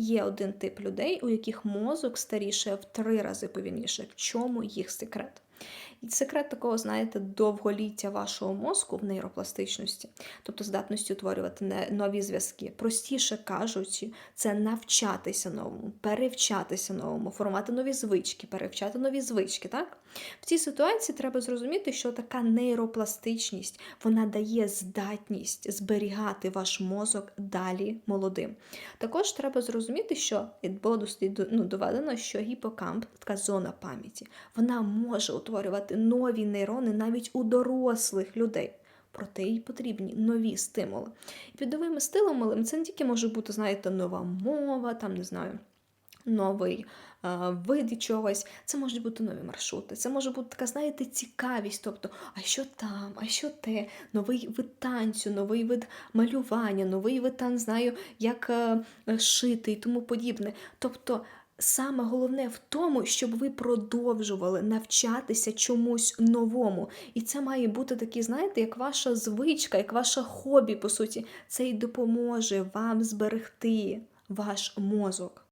Є один тип людей, у яких мозок старіше в три рази повільніше. В чому їх секрет? І секрет такого, знаєте, довголіття вашого мозку в нейропластичності, тобто здатності утворювати нові зв'язки. Простіше кажучи, це навчатися новому, перевчатися новому, формувати нові звички, перевчати нові звички. Так? В цій ситуації треба зрозуміти, що така нейропластичність вона дає здатність зберігати ваш мозок далі молодим. Також треба зрозуміти, що було досліду- ну, доведено, що гіпокамп, така зона пам'яті, вона може утворювати нові нейрони навіть у дорослих людей. Проте їй потрібні нові стимули. І під стимулами це не тільки може бути, знаєте, нова мова, там не знаю. Новий е, вид чогось, це можуть бути нові маршрути, це може бути така, знаєте, цікавість. Тобто, а що там, а що те, новий вид танцю, новий вид малювання, новий вид там, знаю, як е, е, шити і тому подібне. Тобто, саме головне в тому, щоб ви продовжували навчатися чомусь новому. І це має бути такі, знаєте, як ваша звичка, як ваше хобі, по суті. Це й допоможе вам зберегти ваш мозок.